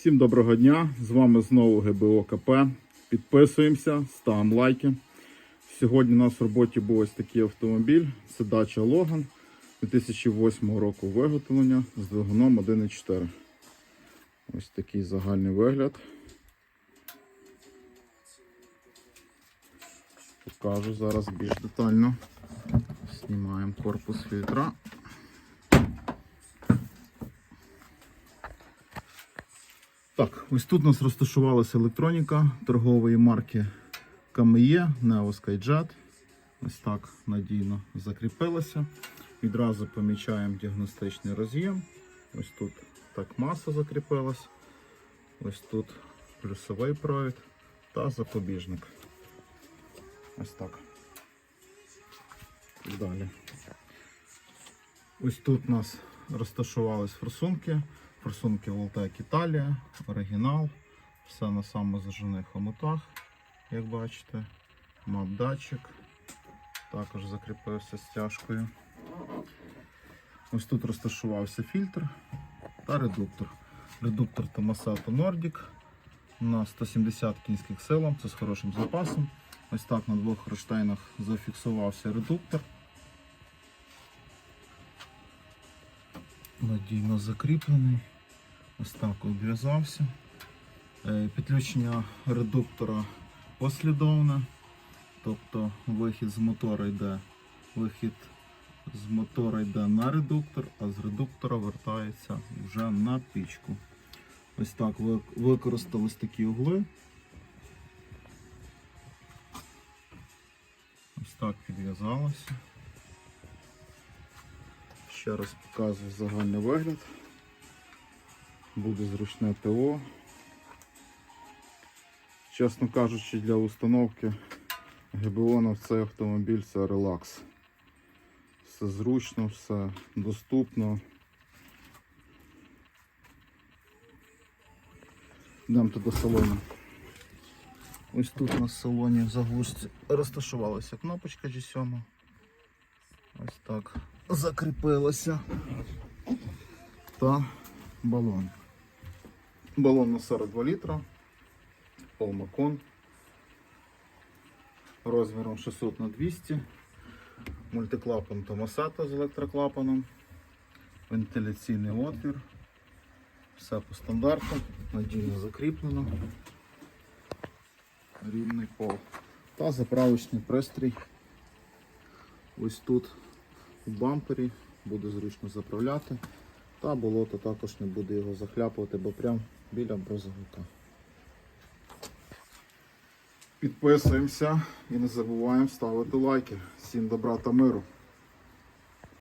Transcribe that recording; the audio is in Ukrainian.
Всім доброго дня! З вами знову ГБО КП. Підписуємося, ставимо лайки. Сьогодні у нас в роботі був ось такий автомобіль. Це дача Логан 2008 року виготовлення з двигуном 1.4. Ось такий загальний вигляд. Покажу зараз більш детально. Знімаємо корпус фільтра. Так, ось тут у нас розташувалася електроніка торгової марки Neo SkyJet. Ось так надійно закріпилася. Відразу помічаємо діагностичний роз'єм. Ось тут так маса закріпилась. Ось тут плюсовий провід та запобіжник. Ось так. Далі. Ось тут у нас розташувались форсунки. Форсунки Voltec Італія, оригінал. Все на самозажених хомутах, як бачите. Мап-датчик. Також закріпився стяжкою. Ось тут розташувався фільтр та редуктор. Редуктор Tomasato Nordic на 170 кінських сил, це з хорошим запасом. Ось так на двох кронштейнах зафіксувався редуктор. Надійно закріплений. Ось так обв'язався. Е, Підключення редуктора послідовне. Тобто вихід з мотора йде, вихід з мотора йде на редуктор, а з редуктора вертається вже на пічку. Ось так використались такі угли. Ось так підв'язалося. Ще раз показую загальний вигляд. Буде зручне ТО. Чесно кажучи, для установки ГБО на цей автомобіль це релакс. Все зручно, все доступно. Йдемо до салону. Ось тут у нас в салоні в заглушці розташувалася кнопочка G7. Ось так закріпилася. Та балон. Балон на 42 літра. Полмакон. Розміром 600 на 200. Мультиклапан Томасата з електроклапаном. Вентиляційний отвір. Все по стандарту. Надійно закріплено. Рівний пол. Та заправочний пристрій. Ось тут у бампері буде зручно заправляти. Та болото також не буде його захляпувати, бо прям біля брозовика. Підписуємося і не забуваємо ставити лайки. Всім добра та миру!